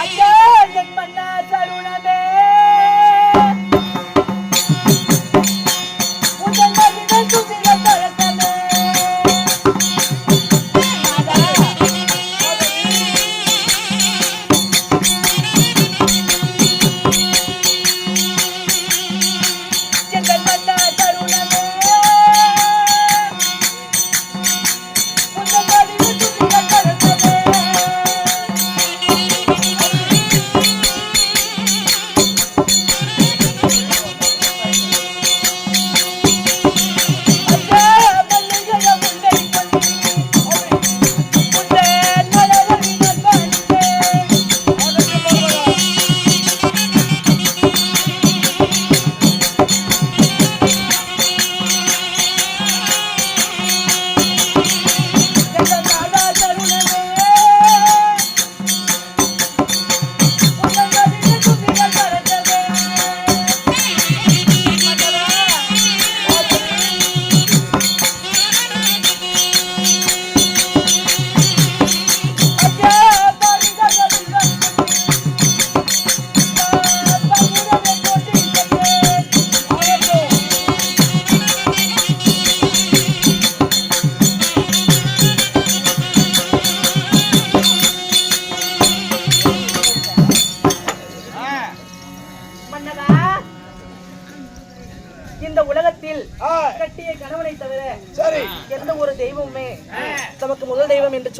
ஐயா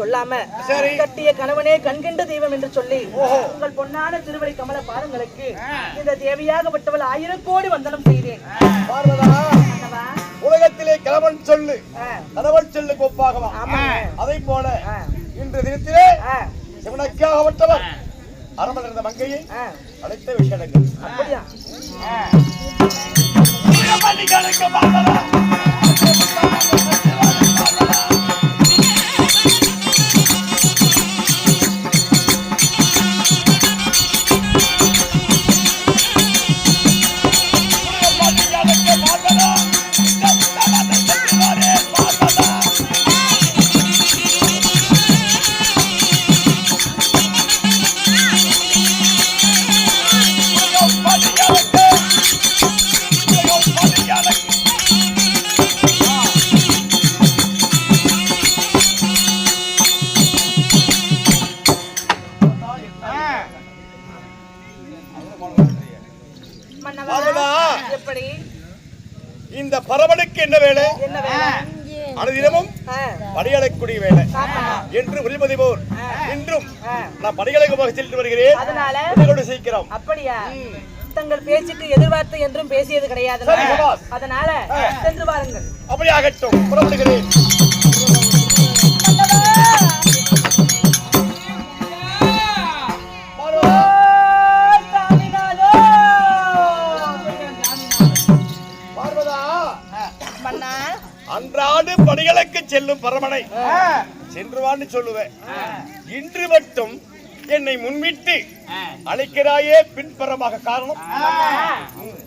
சொல்லாம. கட்டிய கணவனே கண்கண்ட தெய்வம் என்று சொல்லி உங்கள் பொன்னான திருவடி கமல பாதங்களுக்கு இந்த தேவியாகப்பட்டவள் ஆயிரம் கோடி வந்தனம் செய்தேன். உலகத்திலே கிழவன் சொல்லு. கணவன் சொல்லுக்கு ஒப்பாகவா? ஆமாங்க. அதை போல இன்று தினத்திலே ஆ, சிவனக்காகப்பட்டவர் அரமன் இருந்த மங்கையை அழைத்த விஷயங்கள் அப்படியா? எப்படி? இந்த பரவனுக்கு என்ன வேலை? அனுதினமும் ஆ, படியலைக்கூடிய வேலை. என்று ஒளிபதி போர் இன்றும். நான் படிகளுக்கு போக சென்று வருகிறேன். அதனால சீக்கிரம் அப்படியா? தங்கள் பேச்சுக்கு எதிர்பார்த்து என்றும் பேசியது கிடையாது. அதனால சென்று வாருங்கள். அப்படி ஆகட்டும் புறப்படுகிறேன். அன்றாடு படிகளுக்கு செல்லும் பரமனை. சென்றுவான்னு சொல்லுவேன். இன்று மட்டும் என்னை முன்விட்டு அழைக்கிறாயே பின்புறமாக காரணம்.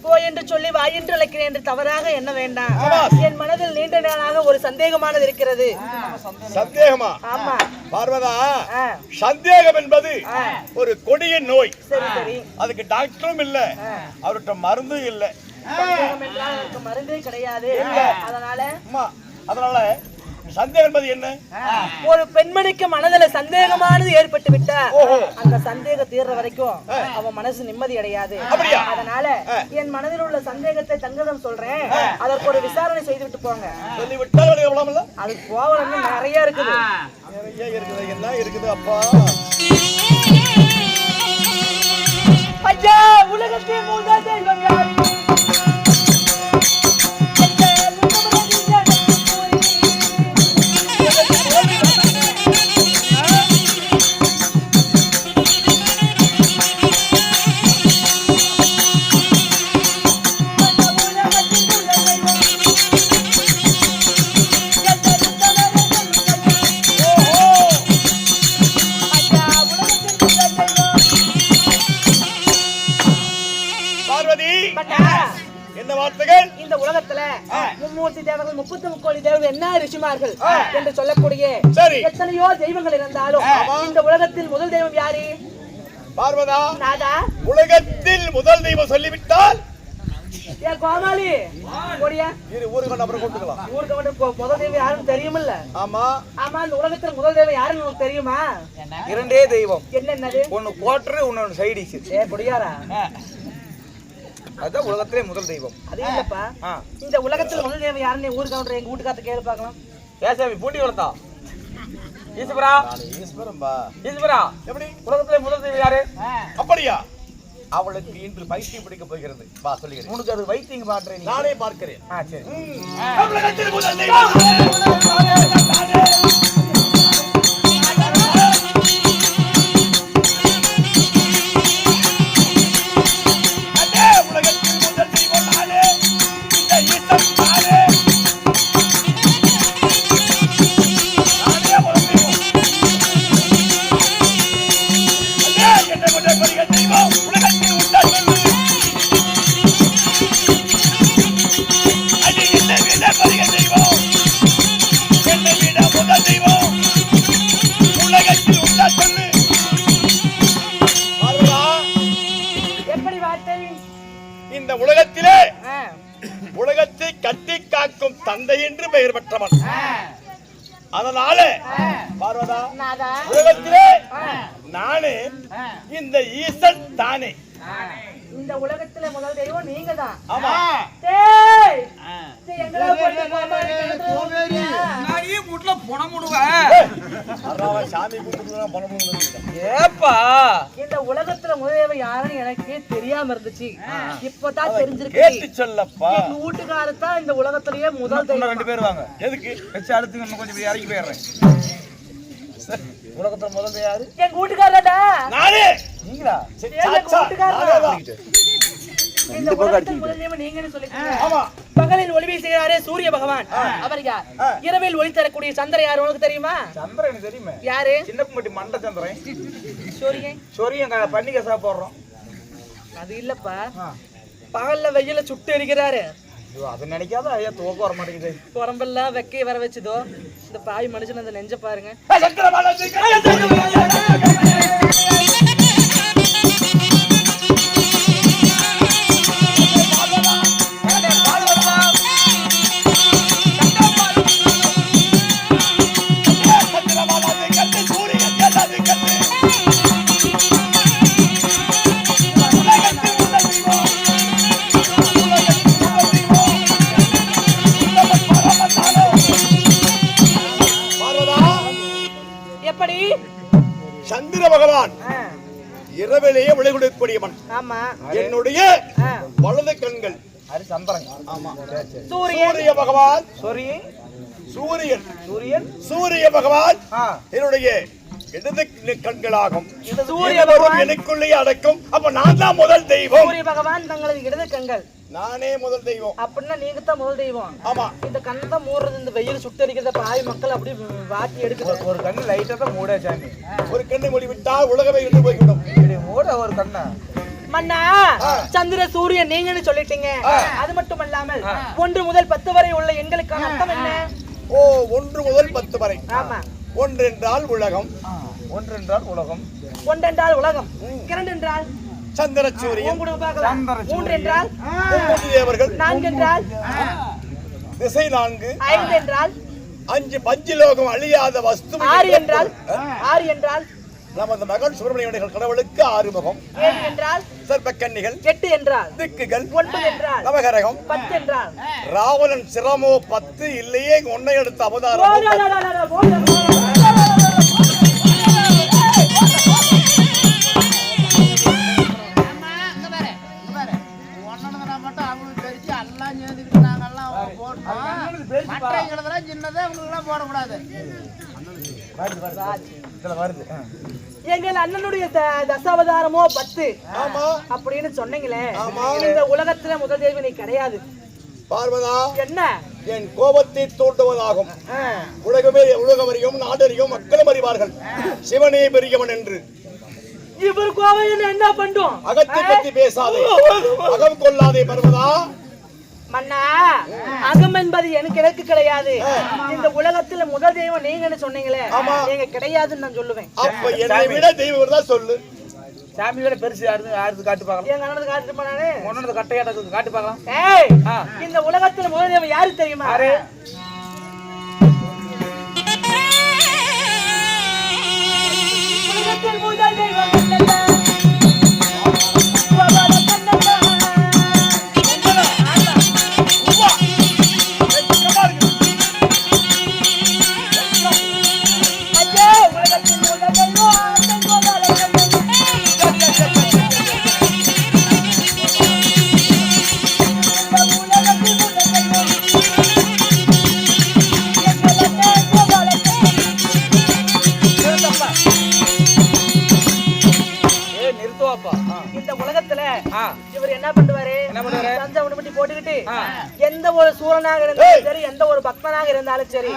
போ என்று சொல்லி வா என்று அழைக்கிறேன் என்று தவறாக என்ன வேண்டாம். என் மனதில் நீண்ட நாளாக ஒரு சந்தேகமானது இருக்கிறது. சந்தேகமா? ஆமா. பார்வதா சந்தேகம் என்பது. ஒரு கொடிய நோய். சரி சரி. அதுக்கு டாக்டரும் இல்ல. அவர்கிட்ட மருந்தும் இல்ல. மருந்தே கிடையாது. அதனால அதனால சந்தேகம் என்பது என்ன? ஒரு பெண்மணிக்கு மனதுல சந்தேகமானது ஏற்பட்டு விட்டா. அந்த சந்தேகம் தீர்ற வரைக்கும் அவன் மனசு நிம்மதி அடையாது? அதனால என் மனதில் உள்ள சந்தேகத்தை தங்களிடம் சொல்றேன். அதற்கு ஒரு விசாரணை செய்து விட்டு போங்க சொல்லி விட்டால் விடலாம்ல அதுக்கு போகணும் நிறைய இருக்குது. நிறைய இருக்குது. என்ன இருக்குது அப்பா? ஐயா உலகத்தின் முதல் தெய்வம் யாரு? மும்மூர்த்தி தேவர்கள் முப்பத்தி முக்கோடி தேவர்கள் என்ன ரிஷிமார்கள் என்று சொல்லக்கூடிய. எத்தனையோ தெய்வங்கள் இருந்தாலும் இந்த உலகத்தில் முதல் தெய்வம் யாரு? பார்வதா நாதா உலகத்தில் முதல் தெய்வம் சொல்லிவிட்டால்? ஏ கோமாளி. போடியா. இரு ஊருக்கு கொண்டு அப்புறம் கொண்டுக்கலாம் ஊருக்கு மட்டும் பொ- முதல் தெய்வம் யாருன்னு தெரியுமில்ல. ஆமா. ஆமா இந்த உலகத்துல முதல் தெய்வம் யாருன்னு தெரியுமா? இரண்டே தெய்வம். என்ன என்னது ஒன்னு கோட்டரு இன்னொன்னு சைடிஸ் ஏ பொடியாரா? அதுதான் உலகத்திலே முதல் தெய்வம். அது இல்லப்பா. இந்த உலகத்துல முதல் தெய்வம் யாருன்னு ஊருக்கு கவுண்டர் எங்க வீட்டுக்காரத்த கேள்வி பார்க்கலாம். ஏசாமி பூண்டி வளர்த்தா? ஈஸ்வரா? நான் ஈஸ்வரன்பா ஈஸ்வரா? எப்படி? உலகத்திலே முதல் தெய்வம் யாரு? அப்படியா? அவளுக்கு இன்று பைத்தியம் பிடிக்க போகிறது. வா சொல்லுகிறேன். உனக்கு அது வைத்தியம் பாடுறேன் நானே பார்க்கிறேன். ஆ சரி. இந்த உலகத்திலே உலகத்தை கட்டி காக்கும் தந்தை என்று பெயர் பெற்றவன். அதனால. பார்வதா உலகத்திலே நானே. இந்த ஈசன் தானே. இந்த உலகத்துல முதல் தெய்வம் நீங்க தான் வீட்டுல பணம் ஏப்பா. இந்த உலகத்துல முதல் தெய்வம் யாருன்னு எனக்கு தெரியாம இருந்துச்சு. இப்பதான் கேட்டு தெரிஞ்சிருக்கு. சொல்லப்பா. எங்க வீட்டுக்காரர் தான் இந்த உலகத்திலேயே முதல் தெய்வம் ரெண்டு பேர் வாங்க. எதுக்கு? வச்சு அடுத்து இன்னும் கொஞ்சம் இறங்கி போயிடுறேன். உலகத்துல முதல் யாரு? எங்க வீட்டுக்காரடா நானே! நீங்களா. இந்த நீங்கன்னு ஆமா. பகலில் ஒளி வீசுகிறாரே சூரிய பகவான். அவர் யார். இரவில் ஒளி தரக்கூடிய சந்திரன் யார்? உனக்கு தெரியுமா? சந்திரன் தெரியுமே. யாரு? சின்ன கும்பட்டி மண்ட சந்திரன். சூரியன் சொரியும் பன்னிக்கை சாப்பிடுறோம் அது இல்லப்பா. பகல்ல வெயில சுட்டு எரிக்கிறாரு. அதை நினைக்காத ஐயா துவக்கம் வர மாட்டேங்குது. உடம்பெல்லாம் வெக்கைய வர வச்சுதோ. இந்த பாய் மனுஷன் அந்த நெஞ்ச பாருங்க. ஆமா. என்னுடைய. வலது கண்கள். அது சந்திரன் ஆமா. சூரிய பகவான். சொரியும் சூரியன். சூரியன். சூரிய பகவான் என்னுடைய இடது கண்களாகும். சூரிய பகவான். எனக்குள்ளேயே அடக்கும். அப்ப நான் தான் முதல் தெய்வம். சூரிய பகவான் தங்களது இடது கண்கள். நானே முதல் தெய்வம். அப்படின்னா நீங்க தான் முதல் தெய்வம். ஆமா. இந்த கண்ணை தான் மூடுறது இந்த வெயில் சுட்டு அடிக்கிறத பாய் மக்கள் அப்படி வாட்டி எடுக்குது. ஒரு கண்ணு லைட்டா தான் மூட சாமி. ஒரு கண்ணை மூடிவிட்டால் உலகமே இருந்து போய்விடும். மூட ஒரு கண்ணா? மன்னா. சந்திர சூரியன் நீங்கன்னு சொல்லிட்டீங்க. அது மட்டும் அல்லாமல் ஒன்று முதல் பத்து வரை உள்ள எண்களுக்கான அர்த்தம் என்ன? ஓ ஒன்று முதல் பத்து வரை. ஆமா. ஒன்று என்றால் உலகம். ஒன்று என்றால் உலகம். ஒன்றென்றால் உலகம். இரண்டு என்றால் சந்திர சூரியன். மூன்று என்றால் மும்மூர்த்தி தேவர்கள். நான்கு என்றால் திசை நான்கு. ஐந்து என்றால்? அஞ்சு பஞ்சலோகம் அழியாத வஸ்து ஆறு என்றால்? ஆறு என்றால்? நமது மகன் சுப்பிரமணிய கடவுளுக்கு ஆறுமுகம் என்றால் சர்ப்பக்கன்னிகள் எட்டு என்றால் திக்குகள் ஒன்பது என்றால் நவகரகம் பத்து என்றால் ராவணன் சிரமோ பத்து இல்லையே ஒன்னை எடுத்த அவதாரம் அவங்களுக்கு. மற்றவங்களுக்கெல்லாம் சின்னதா அவங்களுக்கெல்லாம் போடக்கூடாது. இதுல வருது. எங்கள் அண்ணனுடைய தசாவதாரமோ பத்து. ஆமா. அப்படின்னு சொன்னீங்களே. இந்த உலகத்துல முதல் தெய்வம் நீ கிடையாது. பார்வதா என்ன? என் கோபத்தை தூண்டுவதாகும். உலகமே உலகம் அறியும் நாடறியும் மக்களும் அறிவார்கள். சிவனே பெரியவன் என்று. இவர் கோவையில் என்ன பண்ணும் அகத்தை பத்தி பேசாதே. அகம் கொள்ளாதே பர்வதா. மன்னா அகம் என்பது எனக்கு எனக்கு கிடையாது. இந்த உலகத்துல முதல் தெய்வம் நீங்கன்னு சொன்னீங்களே. நீங்க கிடையாதுன்னு நான் சொல்லுவேன். அப்ப என்னை விட தெய்வம் தான் சொல்லு. சாமியோட பெருசு யாரு யாருக்கு காட்டு பார்க்கலாம். எங்க அண்ணனுக்கு காட்டுட்டு போனானே? உன்னோட கட்டையாட்ட காட்டு பார்க்கலாம். ஏய். இந்த உலகத்துல முதல் தேவன் யாரு தெரியுமா? யாரு? உலகத்தில் முதல் தெய்வம் ஒரு சூரனாக இருந்தாலும் சரி எந்த ஒரு பக்தனாக இருந்தாலும் சரி.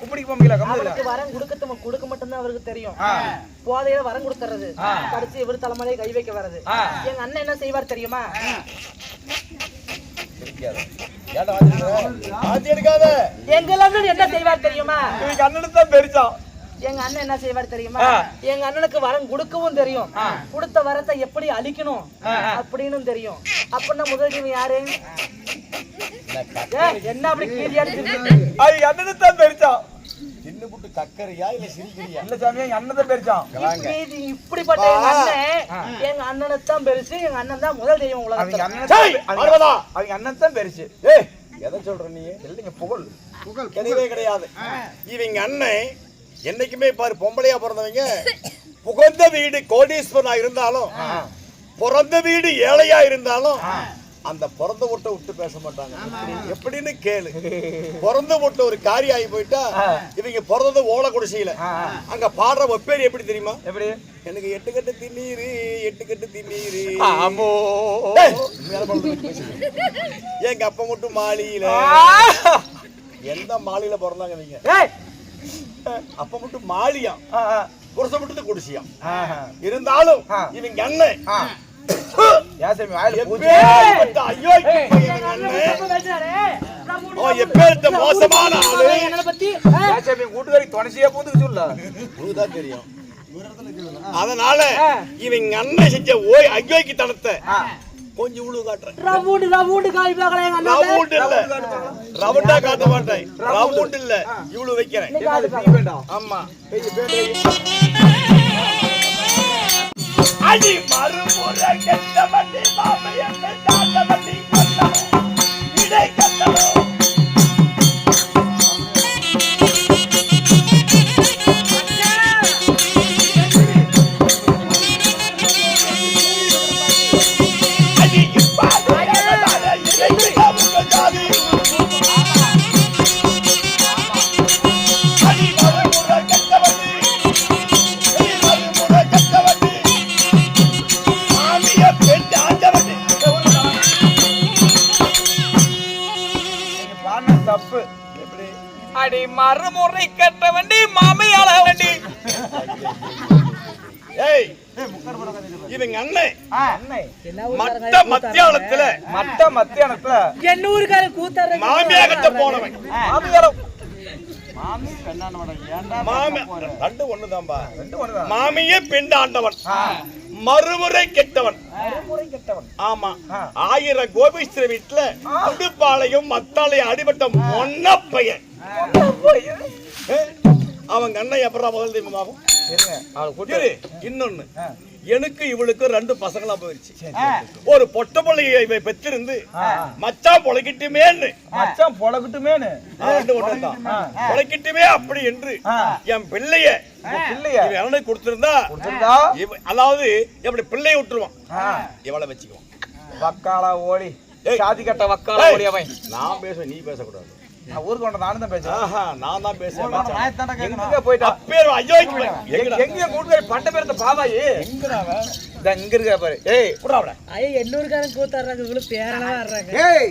கும்பிடிக்கு கம்முல அவருக்கு வரம் கொடுக்க கொடுக்க மட்டும்தான் அவருக்கு தெரியும். போதையில வரம் கொடுத்துறது. கடைசி இவர் தலைமையில கை வைக்க வர்றது. எங்க அண்ணன் என்ன செய்வார் தெரியுமா? என்ன செய்வார் தெரியுமா? எங்க அண்ணன் என்ன செய்வார் தெரியுமா. எங்க அண்ணனுக்கு வரம் கொடுக்கவும் தெரியும். கொடுத்த வரத்தை எப்படி அழிக்கணும்? அப்படின்னு தெரியும். அப்படின்னா முதல் யாரு? என்ன அப்படி கீழே அது அண்ணனுக்கு தான் பெருசான் சின்ன புட்டு கக்கறியா இல்ல சிரிக்கிறியா இல்ல சாமி எங்க அண்ணன் தான் பெருசான் இப்படி இப்படிப்பட்ட எங்க அண்ணன் எங்க தான் பெருசு எங்க அண்ணன் தான் முதல் தெய்வம் அவங்க உலகத்துல. அவங்க அண்ணன் தான் பெருசு. ஏய் எதை சொல்ற நீ? இல்லைங்க புகழ். கிடையவே கிடையாது. இவங்க அண்ணன் என்னைக்குமே பாரு பொம்பளையா பிறந்தவங்க புகுந்த வீடு கோடீஸ்வரனா இருந்தாலும் பிறந்த வீடு ஏழையா இருந்தாலும் அந்த பிறந்த வீட்டை விட்டு பேச மாட்டாங்க. எப்படின்னு கேளு. பிறந்த வீட்டுல ஒரு காரியம் ஆகி போயிட்டா இவங்க பிறந்தது ஓலை குடிசையில. அங்க பாடுற ஒப்பேரி எப்படி தெரியுமா? எப்படி? எனக்கு எட்டு கட்டு திண்ணீரு எட்டு கட்டு திண்ணீரு. ஆமோ. எங்க அப்பா மட்டும் மாளியில எந்த மாளியில பிறந்தாங்க நீங்க? அப்ப மட்டும் மாளியா. புருஷ மட்டும் குடிசியா. இருந்தாலும். இவங்க அண்ணன். மோசமான ஆளு. என்னை பத்தி ஏன் சாமி கூட்டுக்காரி துணைச்சியா பூந்துக்கு சொல்ல உனக்குதான் தெரியும். அதனால இவங்க அண்ணன் செஞ்ச ஓய் அயோக்கி தனத்தை கொஞ்சம் உழுவு காட்டுறேன். ரவுண்டு ரவுண்டு காய் பார்க்கல எங்க அண்ணன் ரவுண்ட் இல்ல. ரவுண்டா காட்ட மாட்டேன். ரவுண்ட். இல்ல. இவ்வளவு வைக்கிறேன். நீ வேண்டாம் ஆமா. அடி மறுமுறை கெட்ட வண்டி மாமையம் தாண்ட கொண்டவன். இடை கட்டணும் தப்பு எப்படி? அடி மறுமுறை கட்ட வண்டி மாமையாள வண்டி ஏய் இவங்க அண்ணன் மத்த மத்தியானத்துல மட்ட மத்தியானத்துல என்ன ஊருக்காரன் கூத்தாரு மாமியா கிட்ட போனவன். மாமியாரம் மாமி ரெண்டு ஒண்ணுதான்பா. ரெண்டு ஒண்ணுதான். மாமியே பெண் ஆண்டவன். மறுமுறை கெட்டவன். ஆமா. ஆயிரம் கோபிஸ்திர வீட்டுல அடிப்பாளையம் மத்தாளையம் அடிபட்ட மொன்ன பையன். அவன் அண்ணன் எப்படா முதல் தெய்வமாகும். இன்னொன்னு. எனக்கு இவளுக்கு ரெண்டு பசங்களா போயிருச்சு. ஒரு பொட்ட பிள்ளையை இவ பெற்றிருந்து மச்சான் பொழைக்கிட்டுமேன்னு. மச்சான் பொழக்கட்டுமேனு நான் ரெண்டு ஒண்ணுதான் பொழைக்கிட்டுமே அப்படி என்று. என் பிள்ளைய பிள்ளைய? கொடுத்திருந்தா அதாவது எப்படி பிள்ளைய விட்டுருவான். இவளை வச்சுக்குவான். வக்காலா ஓடி. சாதி கட்ட வக்காலா ஓடி அவன் நான் பேசுவேன் நீ பேசக்கூடாது. நான் ஊருக்கு கொண்ட நானும் தான் பேசுறேன். ஆஹா நான் தான் பேசுவேன். எங்க போயிட்டா? அப்பேர் ஐயோ எங்க கூட்டுக்காரி பட்ட பேரத்த பாவாயி. எங்கடா அவன்? இந்த இங்க இருக்க பாரு. ஏய் அவனை. ஐயா என்ன ஊருக்காரன் கூத்தாடுறாங்க இவ்வளவு வர்றாங்க. ஏய்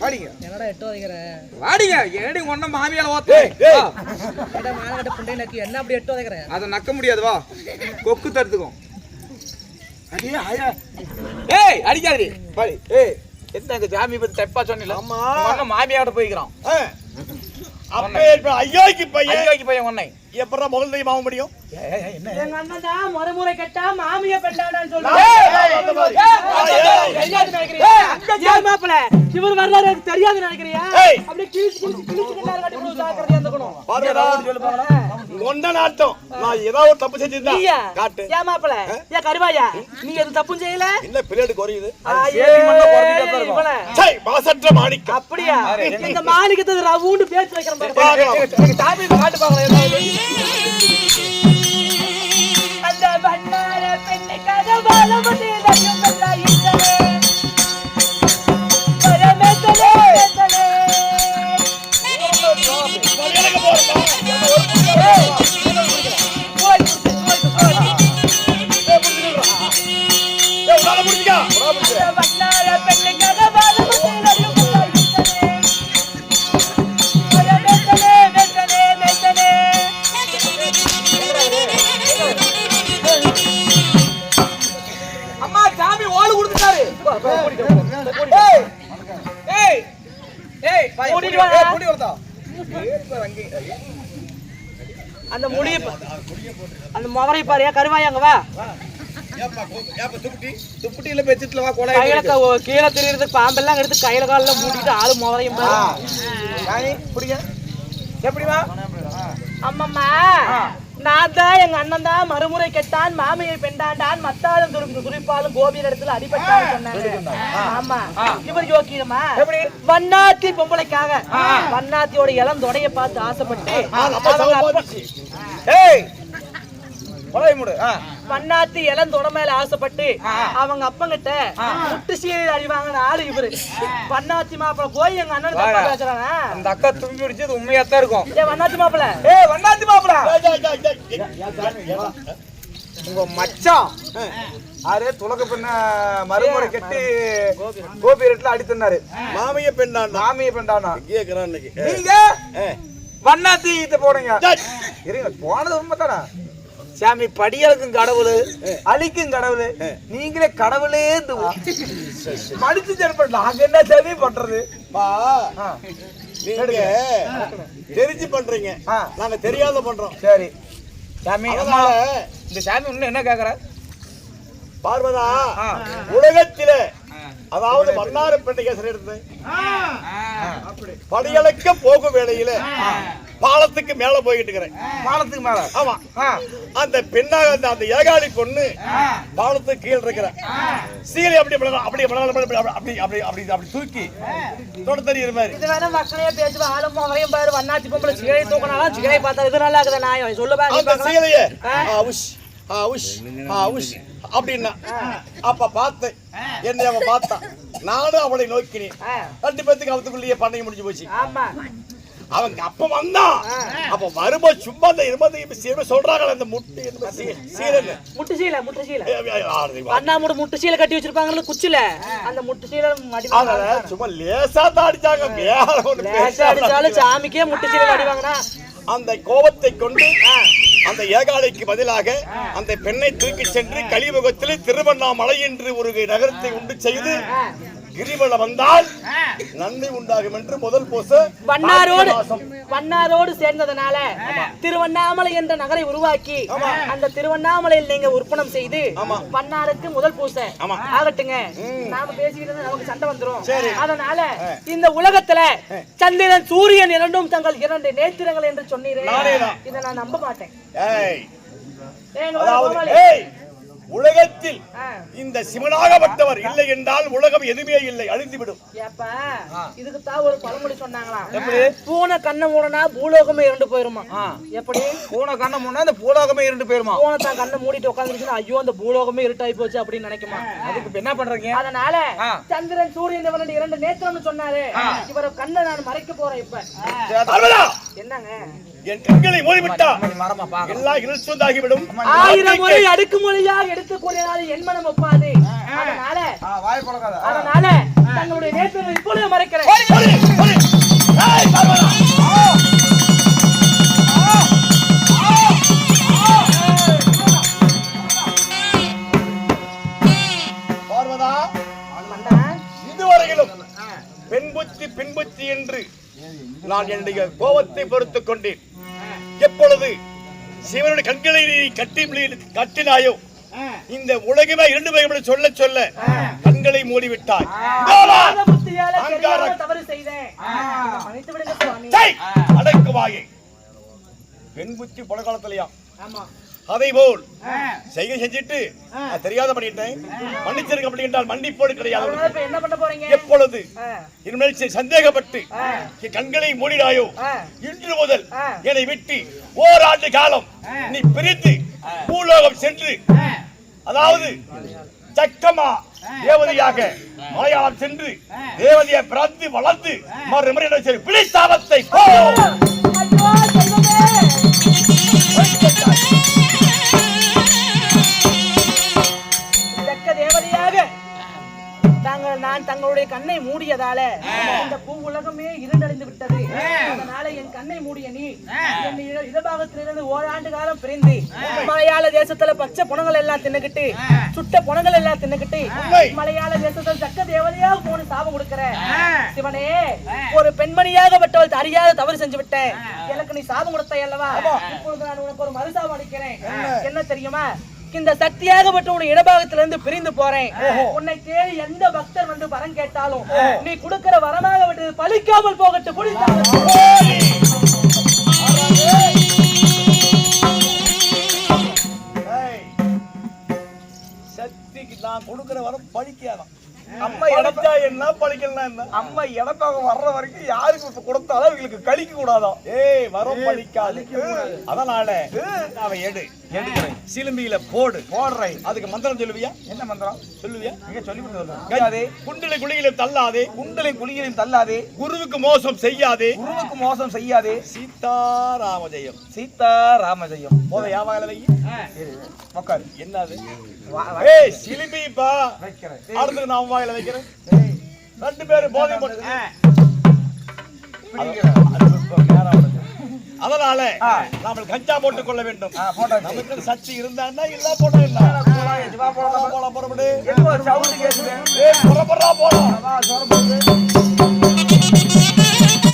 வாடிங்க. என்னடா எட்டு வைக்கிற வாடிங்க ஏடி ஒண்ணு மாமியால ஓத்து. ஏய், ஏய். மானகட்ட புண்டை நக்கி என்ன அப்படி எட்டு வைக்கிற அத நக்க முடியாது வா. கொக்கு தடுத்துக்கும். ஏய் அடிக்காதடி. பாடி ஏய். என்னங்க ஜாமி பத்தி தப்பா சொன்னீங்க ஆமா. உங்க மாமியாட்ட போய்க்கிறான். அப்பே ஐயோக்கு பையன். ஐயோக்கு பையன் உன்னை. எப்பறா முதல் தெய்வம் ஆக முடியும்? என்ன? எங்க அண்ணன் தான் முறைமுறை கட்டா மாமியா பெண்டாடான்னு எனக்கு தெரியாது நினைக்கிறியா? அப்படியே கிழிச்சு கிழிச்சு ஒன்ன நாட்டம் நான் ஏதாவது தப்பு செஞ்சிருந்தா. காட்டு. ஏன் மாப்பிள? ஏன் கருவாயா? நீ எது தப்பும் செய்யல? இல்ல பிளேடு குறையுது? மாசற்ற மாணிக்க அப்படியா? இந்த மாணிக்கத்தை ரவுண்டு பேச்சு வைக்கிறேன் பாருங்க அந்த முடிய அந்த முகரை பாரு ஏன் கருவாயா அங்க வா. துப்புட்டியில பெச்சிட்டுல வா கொலை கையில கீழே பாம்பெல்லாம் எடுத்து கையில காலில மூடிட்டு ஆளு முகரையும் புடிங்க. எப்படிமா? அம்மம்மா நான் தான் எங்க அண்ணன் தான் மறுமுறை கெட்டான் மாமியை பெண்டாண்டான் மத்தாலும் துரு துரிப்பாலும் கோபியர் இடத்துல அடிபட்டான்னு சொன்னாங்க ஆமா. இவர் யோக்கியமா? வண்ணாத்தி பொம்பளைக்காக. வண்ணாத்தியோட இளம் தொடைய பார்த்து ஆசைப்பட்டு. ஏய் பண்ணாத்து இளம் மேல ஆசைப்பட்டு அவங்க அப்பங்கிட்ட முட்டு சீரியல் அழிவாங்கன்னு ஆளு இவரு. பண்ணாத்தி மாப்பிள போய் எங்க அண்ணன் தப்பா பேசுறாங்க அந்த அக்கா தும்பி பிடிச்சது உண்மையாத்தான் இருக்கும். ஏ வண்ணாத்தி மாப்பிள. ஏ வண்ணாத்தி மாப்பிள. உங்க மச்சான். அரே துலக பெண்ண மறுமுறை கெட்டி கோபி. ரெட்ல அடித்துனாரு மாமிய பெண்டான் மாமிய பெண்டானா நீங்க? வண்ணாத்தி போனீங்க. இருங்க போனது உண்மைதானா? சாமி படியலுக்கும் கடவுள் அழிக்கும் கடவுள். நீங்களே கடவுளே இந்த மடிச்சு ஜென்மம் நாங்க என்ன சரி பண்றது? நீங்க தெரிஞ்சு பண்றீங்க. ஆ. நாங்க தெரியாத பண்றோம். சரி. சாமி இந்த சாமி இன்னும் என்ன கேக்குற? பார்வதா. உலகத்திலே அதாவது மன்னார பெண்டைகேசன் எடுத்து படியளக்க போகும் வேளையில பாலத்துக்கு மேல போய்கிட்டு இருக்கிறேன். பாலத்துக்கு மேல? ஆமா. அந்த பெண்ணாக அந்த அந்த ஏகாலி பொண்ணு பாலத்துக்கு கீழ இருக்கிற. சீலை அப்படி அப்படி அப்படி அப்படி அப்படி அப்படி தூக்கி தொட தெரியுற மாதிரி. இது வேணா மக்களையே பேசி ஆளும் அவரையும் பாரு வண்ணாச்சி பொம்பளை சீலை தூக்கினாலும் சீலை பார்த்தா இது நல்லா இருக்குது நான் சொல்லு பாரு அந்த சீலையே அவுஷ் அவுஷ் அவுஷ் அப்படின்னா அப்ப பார்த்தேன் என்னை அவன் பார்த்தான் நானும் அவளை நோக்கினேன். ரெண்டு பேத்துக்கு அவத்துக்குள்ளேயே பண்ணையை முடிஞ்சு போச்சு. அவங்க அப்ப வந்தான். அப்ப வரும்போது சும்மா அந்த இருபது சீமை சொல்றாங்களே அந்த முட்டு என்னமோ சீ- சீலைன்னு. முட்டு சீலை முட்டு சீலை. அண்ணா மூடு முட்டு சீலை கட்டி வச்சிருப்பாங்கல்ல குச்சில. அந்த முட்டு சீலை மடி சும்மா லேசா தான் அடிச்சாங்க வேற ஒண்ணு லேசா பெருசா அடிச்சாலும் சாமிக்கே முட்டு சீலை அடிவாங்கண்ணா அந்த கோபத்தை கொண்டு அந்த ஏகாலைக்கு பதிலாக அந்த பெண்ணை தூக்கி சென்று கலிமுகத்தில் திருவண்ணாமலை என்று ஒரு நகரத்தை உண்டு செய்து கிரிவலம் வந்தால் நன்மை உண்டாகும் என்று முதல் போச வண்ணாரோடு. வண்ணாரோடு சேர்ந்ததனால திருவண்ணாமலை என்ற நகரை உருவாக்கி அந்த திருவண்ணாமலையில் நீங்க உற்பணம் செய்து. வண்ணாருக்கு முதல் பூசை. ஆகட்டுங்க. நாம பேசிக்கிட்டு இருந்தா நமக்கு சண்டை வந்துரும். அதனால இந்த உலகத்துல சந்திரன் சூரியன் இரண்டும் தங்கள் இரண்டு நேத்திரங்கள் என்று சொன்னீரே. இதை நான் நம்ப மாட்டேன். உலகத்தில். இந்த சிவனாகப்பட்டவர் இல்லை என்றால் உலகம் எதுவுமே இல்லை அழிந்துவிடும். ஏப்பா இதுக்கு தான் ஒரு பழமொழி சொன்னாங்களாம் பூனை கண்ணை மூடனா பூலோகமே இரண்டு போயிருமா? எப்படி? பூனை கண்ண முன்னா இந்த பூலோகமே இருண்டு போயிருமா? பூனை தான் கண்ணை மூடிட்டு உட்காந்துருச்சுன்னா ஐயோ அந்த பூலோகமே இருட்டாயி போச்சு அப்படின்னு நினைக்குமா? அதுக்கு என்ன பண்றீங்க? அதனால. சந்திரன் சூரியன் இரண்டு நேத்திரம்னு சொன்னாரு. இவர கண்ணை நான் மறைக்க போறேன் இப்ப. என்னங்க? என் கண்களை மூடிவிட்டால் எல்லா இருசுவந்தாகிவிடும் ஆயிரம் முறை அடுக்கு மொழியா எடுத்து கூறினால் என் மனம் ஒப்பாது. அதனால அதனால தங்களுடைய இப்பொழுது மறைக்கிறேன். பின்புத்தி பின்புத்தி என்று நான் என்னுடைய கோபத்தை பொறுத்துக் கொண்டேன். சிவனுடைய கண்களை நீ கட்டி கட்டினாயோ? இந்த உலகமே இரண்டு பேரும் சொல்ல சொல்ல கண்களை மூடிவிட்டாய்! அடக்குவாயே பெண் புத்தி பழக்காலத்திலையா ஆமா. அதை போல் செய்கை செஞ்சுட்டு தெரியாத பண்ணிட்டேன். மன்னிச்சிருக்க அப்படின்றால் மன்னிப்போடு கிடையாது. எப்பொழுது? இனிமேல் சந்தேகப்பட்டு கண்களை மூடினாயோ. இன்று முதல். என்னை விட்டு ஓராண்டு காலம் நீ பிரித்து பூலோகம் சென்று அதாவது சக்கமா தேவதையாக மலையாளம் சென்று தேவதையை பிறந்து வளர்ந்து மறுமுறை சரி பிடித்தாபத்தை போ. நான் தங்களுடைய கண்ணை மூடியதால இந்த பூ உலகமே இருண்டடைந்து விட்டது. அதனால என் கண்ணை மூடிய நீ என் இட- இடபாகத்திலிருந்து ஓராண்டு காலம் பிரிந்து மலையாள தேசத்துல பச்சை புணங்கள் எல்லாம் தின்னுகிட்டு சுட்ட புணங்கள் எல்லாம் தின்னுகிட்டு உண்மை. மலையாள தேசத்துல தக்க தேவதையாக போன சாபம் கொடுக்கிற. சிவனே ஒரு பெண்மணியாகப்பட்டவள் அறியாத தவறு செஞ்சு விட்டேன் எனக்கு நீ சாபம் கொடுத்த அல்லவா? இப்பொழுது நான் உனக்கு ஒரு மறுசாபம் அளிக்கிறேன். என்ன தெரியுமா? இந்த சக்தியாகப்பட்ட உன் இடபாகத்திலிருந்து பிரிந்து போறேன். உன்னை தேடி எந்த பக்தர் வந்து வரம் கேட்டாலும் நீ கொடுக்கிற வரமாக விட்டு புரியுதா? ஏய், சக்திக்கு நான் கொடுக்கிற வரம் பழிக்காதான். அம்மா பழிச்சா என்ன பழிக்கலாம் என்ன? அம்மா எடப்பாக வர்ற வரைக்கும் யாருக்கு இப்ப கொடுத்தாலும் அவங்களுக்கு கழிக்க கூடாதான் ஏய் வரம் பழிக்காது. அதனால அவன் எடு. எடுக்கிறேன் சிலும்பியில போடு. போடுறேன். அதுக்கு மந்திரம் சொல்லுவியா? என்ன மந்திரம்? சொல்லுவியா? நீங்க சொல்லி கொடுத்தது குண்டிலை குழியில தள்ளாதே. குண்டலை குளிகளில் தள்ளாதே. குருவுக்கு மோசம் செய்யாதே. குருவுக்கு மோசம் செய்யாதே. சீதாராம ஜெயம் சீதா ராமஜெயம். போத யாவாகல வை. உட்காரு. என்னது? ஏய் வைக்கிறேன். அடுத்து நான் வாயில வைக்கிறேன் ரெண்டு பேரும் போதை அதனால. நாம கஞ்சா போட்டுக் கொள்ள வேண்டும். நமக்கு சக்தி இருந்தான்னா இல்ல போட்டா என்ன போலாம், போலாம். புறப்படு புறப்படுறா போலாம் போடு.